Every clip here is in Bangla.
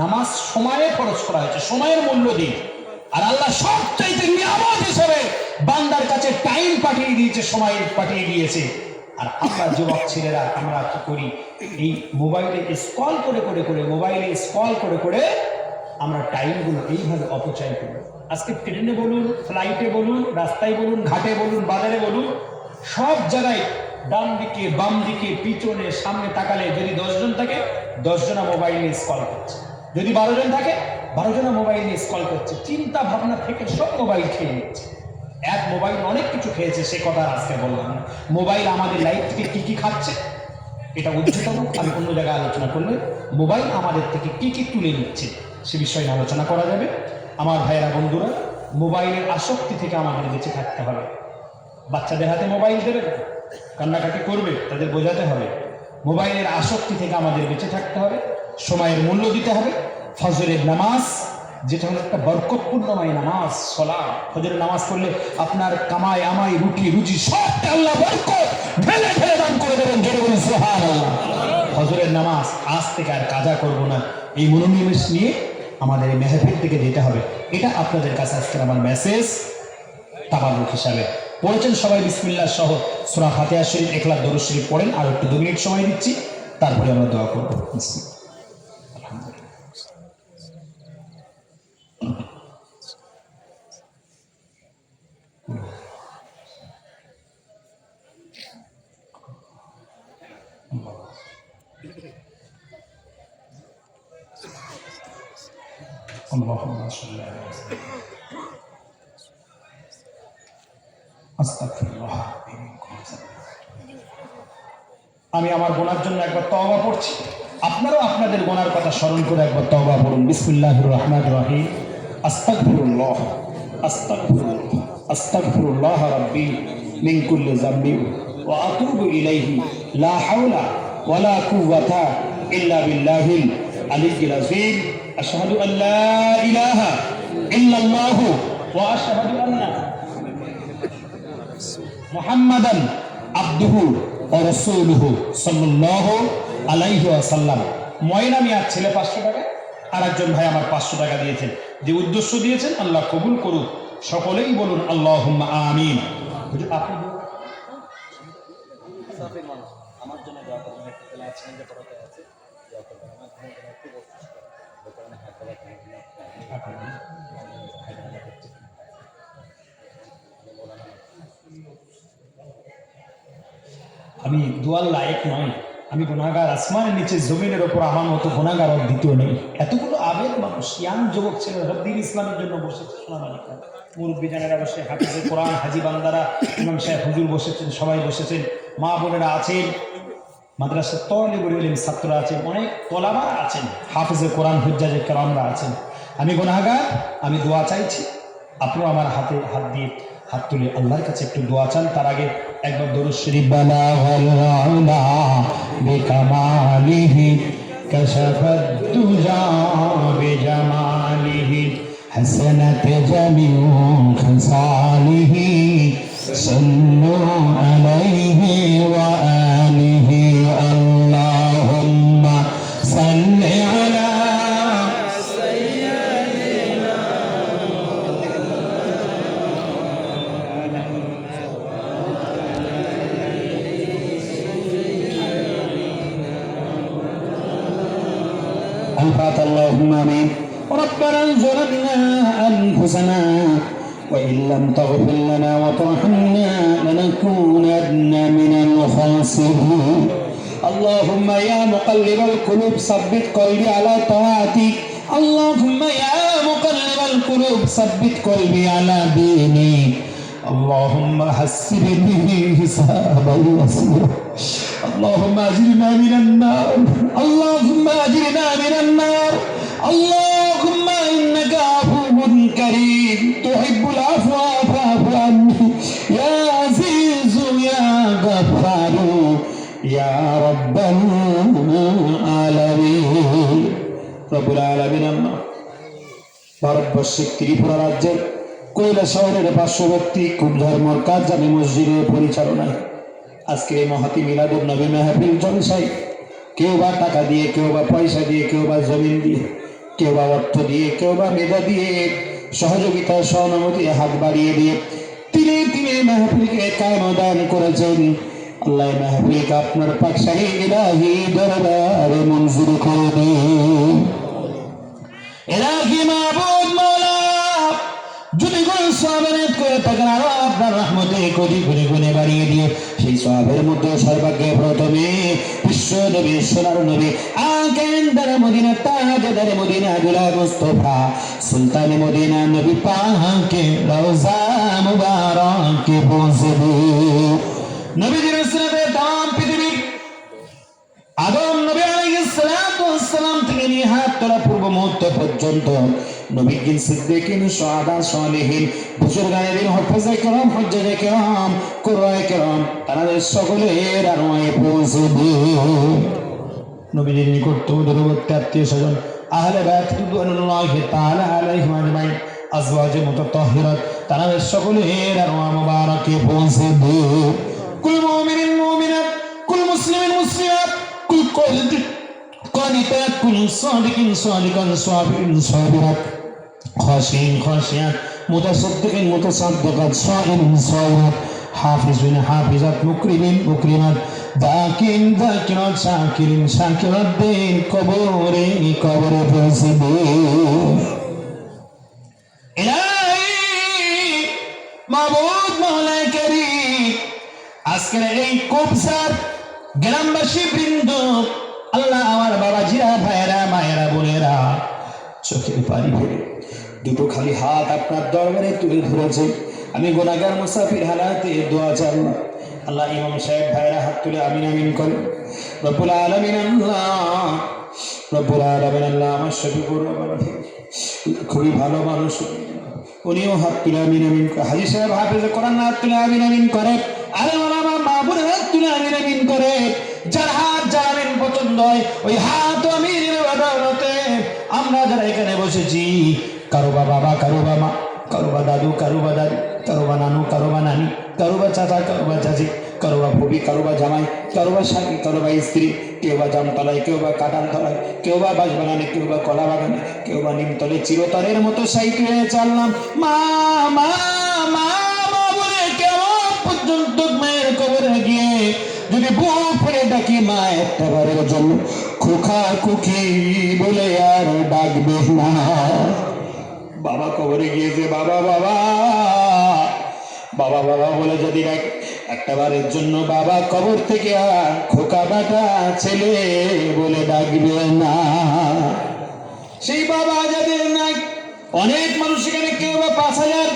নামাজ সময়ে খরচ করা হয়েছে, সময়ের মূল্য দিন আর আল্লাহ সবচাইতে নিয়ামত হিসেবে বান্দার কাছে টাইম পাঠিয়ে দিয়েছে, সময় পাঠিয়ে দিয়েছে। আর আমরা যুবক ছেলেরা, আমরা কি করি? এই মোবাইলে স্কল করে করে করে মোবাইলে স্কল করে করে আমরা টাইমগুলো এইভাবে অপচয় করি। আজকে ট্রেনে বলুন ফ্লাইটে বলুন, রাস্তায় বলুন, ঘাটে বলুন, বাজারে বলুন, সব জায়গায় ডান দিকে, বাম দিকে, পিছনে, সামনে তাকালে যদি দশজন থাকে, দশজনা মোবাইল স্কল করছে। যদি বারো জন থাকে, বারো জনা মোবাইল নিয়ে স্কল করছে। চিন্তা ভাবনা থেকে সব মোবাইল খেয়ে নিচ্ছে। এক মোবাইল অনেক কিছু খেয়েছে, সে কথা আজকে বললাম মোবাইল আমাদের লাইফ থেকে কি কি খাচ্ছে? এটা উচ্চতম আমি অন্য জায়গায় আলোচনা করলে মোবাইল আমাদের থেকে কি কি তুলে নিচ্ছে, সে বিষয়ে আলোচনা করা যাবে। আমার ভাইয়েরা, বন্ধুরা মোবাইলের আসক্তি থেকে আমাদের বেঁচে থাকতে হবে। বাচ্চাদের হাতে মোবাইল দেবে কান্নাকাটি করবে, তাদের বোঝাতে হবে। মোবাইলের আসক্তি থেকে আমাদের বেঁচে থাকতে হবে, সময়ের মূল্য দিতে হবে, ফজরের নামাজ, যেটা হলো একটা বরকতপূর্ণময় নামাজ সলা ফজরের নামাজ পড়লে আপনার কামাই, আমাই, রুটি, রুজি সবটা আল্লাহ বরকত ঢেলে ঢেলে দান করে দেবেন সুবহানাল্লাহ। ফজরের নামাজ, আজ থেকে আর কাজা করব না। এই মনোনিবেশ নিয়ে আমাদের এই মেহফিল থেকে যেতে হবে। এটা আপনাদের কাছে আজকের আমার মেসেজ তাবারুক হিসাবে। পড়েছেন সবাই বিসমিল্লা সহ সুরা হাতিয়া শরীফ একলা দরুদ শরীফ পড়েন। আর একটু দু মিনিট সময় দিচ্ছি, তারপরে আমরা দোয়া করব। আমি আমার গোনার জন্য একবার তওবা পড়ছি আপনারাও আপনাদের গোনার কথা স্মরণ করে একবার তওবা পড়ুন বিসমিল্লাহির রহমানির রহিম। আস্তাগফিরুল্লাহ আস্তাগফিরুল্লাহ আস্তাগফিরুল্লাহ রাব্বি মিন কুল্লি যামবি ওয়া আতুবু ইলাইহি। লা হাওলা ওয়ালা কুওয়াতা ইল্লা বিল্লাহিল আলিয়্যিল আযীম। আশহাদু আন লা ইলাহা ইল্লাল্লাহু ওয়া আশহাদু আন্না মুহাম্মাদান আব্দুহু। রসুলুহু সাল্লাল্লাহু আলাইহি ওয়াসাল্লাম। ময়না মিয়ার ছেলে পাঁচশো টাকা আর একজন ভাই আমার পাঁচশো টাকা দিয়েছেন। যে উদ্দেশ্য দিয়েছেন, আল্লাহ কবুল করুক। সকলেই বলুন আল্লাহ আমিন। আপনি আমার জন্য আমি দুয়াল লায়ক নয়, আমি গুণাগার আসমানের নিচে জমিনের ওপর আমার মতো গুণাগার দ্বিতীয় নেই। এতগুলো আবেগ মানুষ, ইয়াং যুবক ছেলেরা দিন ইসলামের জন্য বসেছে সোনামানিকা মুরব্বী জানেরা বসে, হাফিজে কোরআন, হাজি বান্দারা, ইমাম সাহেব, হুজুর বসেছেন, সবাই বসেছেন, মা বোনেরা আছেন, মাদ্রাসার তলে বলিলেন ছাত্ররা আছেন, অনেক তলাবা আছেন, হাফিজে কোরআন, হুজ্জাজে কেরামরা আছেন। আমি গুণাগার, আমি দোয়া চাইছি, আপনিও আমার হাতে হাত দিয়ে হাত তুলে আল্লাহর কাছে একটু দোয়া চান তার আগে একবার দরুদ শরীফ বালাগাল উলা বিকামালিহি কাশাফাত দুজা বিজামালিহি حسنت جميع خصاله صلوا عليه وآله الفاتحة اللهم آمين ربنا ظلمنا أنفسنا وإن لم تغفر لنا وترحمنا لنكونن من الخاسرين اللهم يا مقلب القلوب ثبت قلبي على طاعتك اللهم يا مقلب القلوب ثبت قلبي على دينك اللهم حسبني حسابا يسيرا اللهم اجرنا من النار اللهم اجرنا من النار اللهم انك عفو كريم تحب العفو فاعف عني يا عزيز يا غفار يا رب العالمين رب العالمين الله ভারতবর্ষের ত্রিপুরা রাজ্যের কৈলা শহরের পার্শ্ববর্তী কুমঝার মরকাজ জামি মসজিদের পরিচালনায় আজকে মহাতি মিলাদুর নবী মেহফিল জলসাই কেউ বা টাকা দিয়ে, কেউ বা পয়সা দিয়ে, কেউ বা জমিন দিয়ে, কেউ বা অর্থ দিয়ে, কেউ বা মেধা দিয়ে সহযোগিতা, সহানুভূতি, হাত বাড়িয়ে দিয়ে তিনি তিনি মাহফিলকে কায়ম দান করেছেন। আল্লাহ মাহফিলকে আপনার পাকশাহী দরবারে মঞ্জুর করে দিন। যদি কোন সবের করে থাকেন, আরও আপনার রহমতে কোটি গুণে গুণে বাড়িয়ে দিয়ে সবের মধ্যে সর্বাগ্যে প্রথমে বিশ্ব নবী সোনার নবী আকেন্দার মদিনা তাজদার মদিনা গুলা মুস্তফা সুলতান মদিনা, নবী পাহাকে রওজা মুবারক, পৌঁছে নবীজির আদম নবী আলাইহিস সালাতু ওয়াসসালাম থেকে নিয়ে হাত তোলা পূর্ব মুহূর্ত পর্যন্ত নবীগিন সিদ্দিকিন শাহাদা সালেহিন বুজুর্গানের হফজে کرام হজ্জে کرام কুরআনে کرام তাদের সকলের আরোয়ে পৌঁছে দিও নবীদের নিকট দূরবর্তী আত্মীয় স্বজন আহলে বাইত রিদওয়ানুল্লাহি তাআলা আলাইহিম আজমাইন আজওয়াজ মুতাতাহহিরাত তাদের সকলের আরওয়া মুবারাকে পৌঁছে দিও কুল মুমিনিন মুমিনাত কুল মুসলিমিন মুসলিমাত قد قانتات كن صادق صادقا صابر صابرا خاشعين خاشعا متصدق متصدقا صائم صائرا حافظين حافظات مكرمين مكرمات ذاكين ذاكرات شاكرين شاكرات بين قبوري قبر فاسدين إلهي معبود مولاي كريم عسكر عين كبسات গ্রামবাসী বৃন্দ, আল্লাহ আমার বাবাজিরা, ভাইয়েরা, মায়েরা, বোনেরা, চোখের পানি ফেলে দুটো খালি হাত আপনার দরবারে তুলে ধরেছে। আমি গোনাগার মুসাফির হালাতে দোয়া চাল্লাহ আল্লাহ ইমাম সাহেব, ভাইয়েরা, হাত তুলে আমিন আমিন করে রব্বুল আলমিন আল্লাহ, রব্বুল আলমিন আল্লাহ আমার শফিকুর খুবই ভালো মানুষ। উনিও হাত তুলে আমিন আমিন করে হাজি সাহেব, হাফেজে কোরআন হাত তুলে আমিন আমিন করে আরে হাত তুলে আমিন আমিন করে, যার হাত যার পছন্দ হয়, ওই হাত আমিনের আদালতে। আমরা যারা এখানে বসেছি কারও বা বাবা কারও বা মা কারও বা দাদু কারও বা কারও বা নানু কারও বা নানি কারও বা চাচা কারও বা চাচি কারও বা ভবি কারও বা জামাই কারও বা স্বামী কারও বা স্ত্রী, কেউ বা জামতলায়, কেউ বা কাটান তলায় কেউ বা বাঁশ বাগানে কেউ বা কলা বাগানে কেউ বা নিমতলে, চিরতরের মতো সাইকেল চাললাম। মা মা মা একটা বারের জন্য খুকি বলে আর ডাকবে না। বাবা কবরে গিয়েছে, বাবা বাবা। বাবা বাবা বলে যদি একটা বারের জন্য বাবা কবর থেকে আর খোকা বাটা ছেলে বলে ডাকবে না। সেই বাবা যাদের নাই, অনেক মানুষ এখানে কেউ বা পাঁচ হাজার,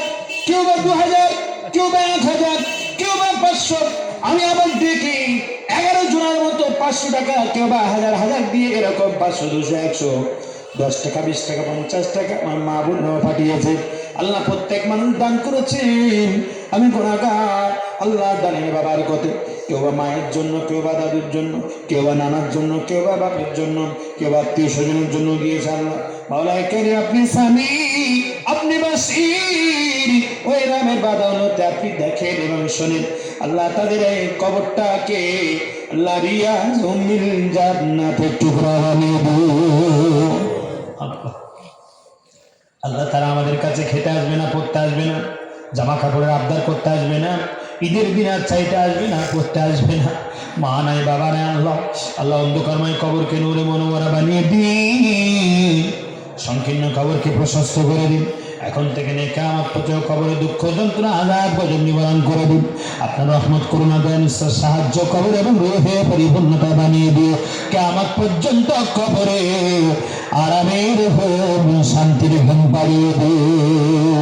কেউ বা দু হাজার, কেউ বা এক হাজার, কেউ বা পাঁচশো। আমি আবার দেখি, এগারো পাঁচশো টাকা কেউ বা হাজার হাজার দিয়ে এরকম পাঁচশো, দুশো, একশো, দশ টাকা, বিশ টাকা, পঞ্চাশ টাকা আমার মা বোন পাঠিয়েছে। আল্লাহ প্রত্যেক মানুষ দান করেছেন। আমি গোনাগার আল্লাহ দানের বাবার কথা কেউ বা মায়ের জন্য, কেউ বা দাদুর জন্য, কেউ বা নানার জন্য, কেউ বা বাপের জন্য, কেউ বা আত্মীয় স্বজনের জন্য দিয়েছে আল্লাহ। কেরে আপনি স্বামী, আপনি বাসির ওই রামের বাদালতে আপনি দেখেন এবং শোনেন। আল্লাহ তাদের এই কবরটাকে টুকরা আল্লাহ। তারা আমাদের কাছে খেতে আসবে না, পড়তে আসবে না জামা কাপড়ের আবদার করতে আসবে না, ঈদের দিন আর চাইতে আসবে না করতে আসবে না। মা নাই, বাবা নাই, আল্লাহ। আল্লাহ অন্ধকারময় কবরকে নূরে মনোমরা বানিয়ে দিন, সংকীর্ণ কবরকে প্রশস্ত করে দিন। এখন থেকে নেই কেমন পর্যন্ত কবরে দুঃখ যন্ত্রণা আজাদ গজব নিবারণ করে দিন। আপনার রহমত, করুণা দেন সাহায্য কবর এবং রোহে পরিপূর্ণতা বানিয়ে দিও। কেমন পর্যন্ত কবরে আরামের হোম, শান্তির ঘুম পাড়িয়ে দিও।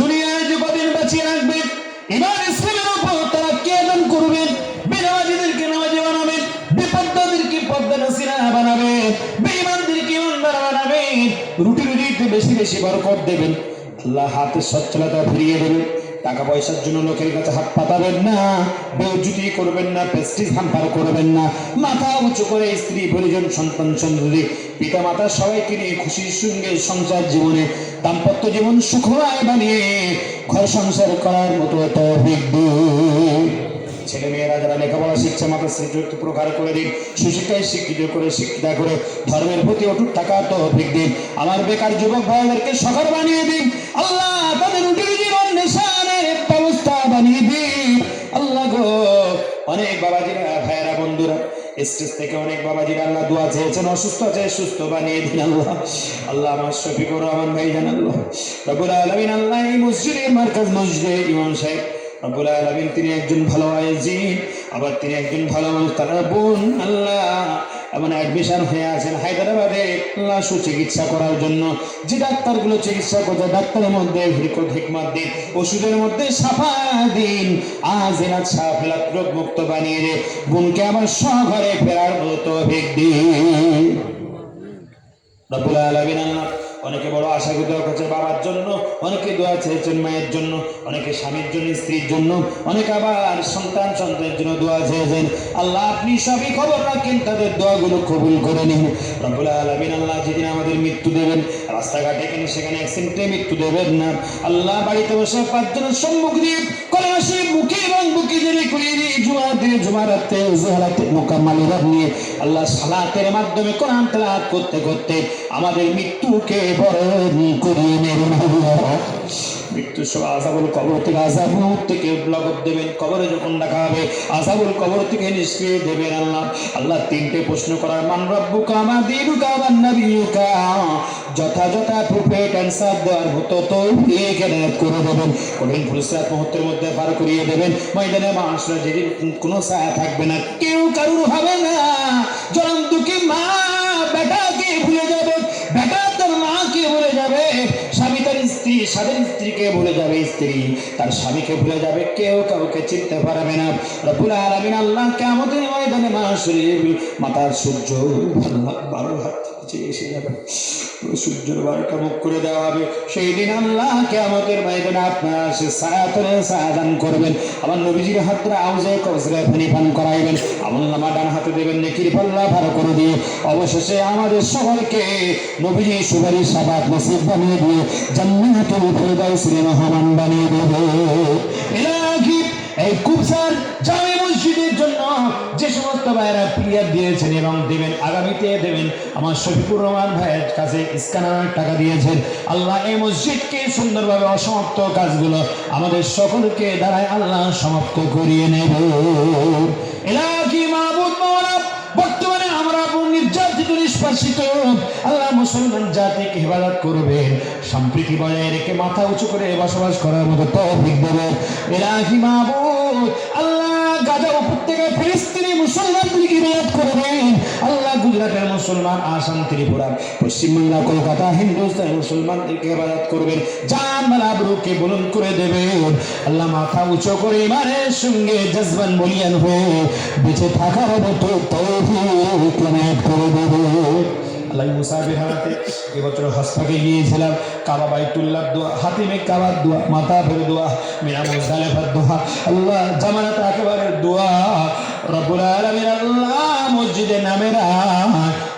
দুনিয়া বেশি বেশি বরকত দেবেন। আল্লাহ হাতে সচ্ছলতা ফিরিয়ে দেবেন। টাকা পয়সার জন্য লোকের কাছে হাত পাতাবেন না। বেউজুতি করবেন না প্রেস্টিজ হাম্পার করবেন না। মাথা উঁচু করে স্ত্রী, পরিজন, সন্তান, সন্ততি পিতা মাতা সবাইকে নিয়ে খুশির সঙ্গে সংসার জীবনে দাম্পত্য জীবন সুখময় বানিয়ে ঘর সংসার করার মতো তৌফিক ছেলে মেয়েরা যারা লেখাপড়া শিক্ষা মাতা শ্রীযুক্ত প্রকার করে দিন। সুশিক্ষায় শিক্ষিত করে, শিক্ষিতা করে, ধর্মের প্রতি অটুট থাকা তৌফিক দিন। আমার বেকার যুবক ভাইদেরকে সকার বানিয়ে দিন। আল্লাহ তাদের জীবন নেশানের ব্যবস্থা বানিয়ে দিন। আল্লাহ গো, অনেক বাবাজিরা, ভাইয়েরা, বন্ধুরা, স্টেজ থেকে অনেক বাবাজিরা আল্লাহ দোয়া চেয়েছেন, অসুস্থ আছে সুস্থ বানিয়ে দিন আল্লাহ। আল্লাহ আমার শফিকুর রহমান ভাই জান আল্লাহ রব্বুল আলামিন আল্লাহ এই মসজিদে মার্কাজ মসজিদে ইমাম সাহেব রব্বুল আলামিন তিনি একজন ভালো আয়োজিন আবার তিনি একজন ভালো মানুষ, তারা বোন আল্লাহ, এমন অ্যাডমিশন হয়ে আছেন হায়দ্রাবাদে আল্লাহ সুচিকিৎসা করার জন্য। যে ডাক্তারগুলো চিকিৎসা করছে, ডাক্তারের মধ্যে ভিড়কট হিকমত দিন, ওষুধের মধ্যে সাফা দিন। আজ এনার সাফেলাত রোগ মুক্ত বানিয়ে দে বোনকে আমার স্বঘরে ফেরার মতো ভেগ দিন। রব্বুল আলামিন আল্লাহ অনেকে বড় আশাকে দোয়া করছে বাবার জন্য, অনেকে দোয়া চেয়েছেন মায়ের জন্য, অনেকে স্বামীর জন্য, স্ত্রীর জন্য, অনেকে আবার সন্তান, সন্তানের জন্য দোয়া চেয়েছেন। আল্লাহ, আপনি সবই খবর রাখেন, তাদের দোয়াগুলো কবুল করে নিন। রব্বুল আলামিন আল্লাহ যেদিন আমাদের মৃত্যু দেবেন রাস্তাঘাটে এখানে সেখানে অ্যাক্সিডেন্টে মৃত্যু দেবেন না। আল্লাহ বাড়িতে বসে পাঁচজনের সম্মুখ দিয়ে কলেমাসে মুখে এবং বুকে জেনে করিয়ে দিয়ে জুমা দিয়ে জুমারাতে জোহারাতে মোকাম্মালি নিয়ে আল্লাহ সালাতের মাধ্যমে কোরআন তেলাওয়াত করতে করতে আমাদের মৃত্যুকে বরণ করিয়ে নেবেন। মৃত্যুর সময় আজাবুল কবর থেকে আজাবুল থেকে লগব দেবেন। কবরে যখন ডাকা হবে, আজাবুল কবর থেকে নিষ্ক্রিয় দেবেন আল্লাহ। আল্লাহ তিনটে প্রশ্ন করার মান রব্বুকা, আমার দিনুকা, আমার নবীকা যথাযথ প্রুফেট অ্যান্সার দেওয়ার মতো তো করে দেবেন। কঠিন ফুলসরাত মুহূর্তের মধ্যে পার করিয়ে দেবেন। ময়দানে মানুষরা যেদিন কোনো ছায়া থাকবে না, কেউ কারুর হবে না। জনম দুঃখী মা বেটাকে ভুলে যাবে? বেটা তার মাকে ভুলে যাবে? স্বামী তার স্ত্রী, স্বামীর স্ত্রীকে ভুলে যাবে স্ত্রী? তার স্বামীকে ভুলে যাবে? কেউ কাউকে চিনতে পারবে না। রব্বুল আলামিন আল্লাহ কিয়ামতের ময়দানে মাশরির মাতার সূর্য আল্লাহ বারো হাত এসে যাবে। সূর্যের বারোটা মুখ করে দেওয়া হবে। সেই দিন আল্লাহ কিয়ামতের ময়দানে আপনার সে করবেন। আমার নবীজির হাত ধরে আউজে কবজরে পানি পান করাইবেন। আমল নামা ডান হাতে দেবেন, নেকির পাল্লা ভালো করে দিয়ে অবশেষে আমাদের সকলকে নবীজি সুপারিশ সাবাত নসিব বানিয়ে দিয়ে জান্নাতুল ফেরদাউসের মেহমান বানিয়ে দেবে। এই কুবসার জামে যে সমস্ত ভাইয়েরা প্রিয়ার দিয়েছেন এবং দেবেন, আগামীতে দেবেন। আমার শফিকুর রহমান ভাইয়ের কাছে স্ক্যানার টাকা দিয়েছেন। আল্লাহ এই মসজিদকে সুন্দরভাবে অসমাপ্ত কাজগুলো আমাদের সকলকে দ্বারাই আল্লাহ সমাপ্ত করিয়ে নেব। আল্লাহ মাথা উঁচু করে বসবাস করার মতো তৌফিক দেবেন। আল্লাহ গাজা ফিলিস্তিনি মুসলমানদেরকে বিরাট করবে আল্লাহ গুজরাটের মুসলমান, আসাম, ত্রিপুরা পশ্চিমবাংলা কলকাতা হিন্দুস্তানের মুসলমানদেরকে হেফাজত করবেন। জান মাল আবরুকে বুলন্দ করে দেবেন। আল্লাহ মাথা উঁচু করে ইমানের সঙ্গে জজবান বলিয়ান হয়ে বেঁচে থাকার মতো তৌফিক করে দেবে আল্লাহ মুসাফির হারাতে এবছর হস্তাকে গিয়েছিলাম। কাবা বাইতুল্লাহ দোয়া, হাতিমে কাবার দোয়া মাথা ফের দোয়া মিয়া মুজদালিফার দোয়া, আল্লাহ জামানাত একেবারে দোয়া। রব্বুল আলামিন আল্লাহ মসজিদে নামেরা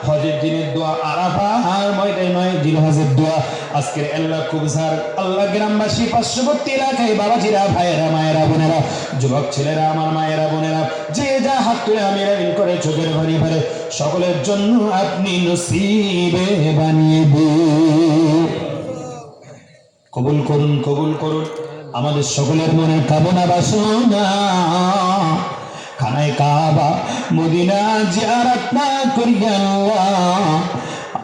হজের দিনের দোয়া আরাফা আর ময়দানে নয় জিল হজের দোয়া। আজকের আল্লাহ কুবসার আল্লাহ গ্রামবাসী, পার্শ্ববর্তী এলাকায় বাবাজিরা, ভাইয়েরা, মায়েরা, বোনেরা, যুবক ছেলেরা, আমার মায়েরা, বোনেরা, যে যা হাত তুলে আমি রামিন করে চোখের ভারি ভরে, সকলের জন্য আপনি নসিবে বানিয়ে দিন। কবুল করুন কবুল করুন। আমাদের সকলের মনে কামনা, বাসনা। খানায় কাবা, মদিনা জিয়ারত না করিয়া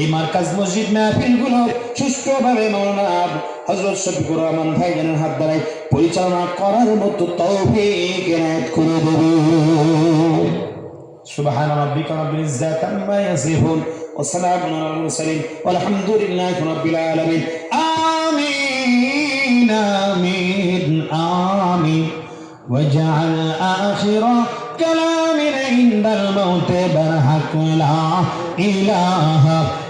এই মার্কাজ মসজিদ মেহফিলগুলো সুষ্ঠুভাবে মৌলানা হজরত শফিকুর রহমান ভাইজানের হাত দ্বারাই পরিচালনা করার মতো তৌফিক এনায়েত করে দেবে سبحان ربك رب العزة عما يصفون وسلام على المرسلين والحمد لله رب العالمين آمين آمين آمين واجعل آخر كلامنا عند الموت برحق لا إله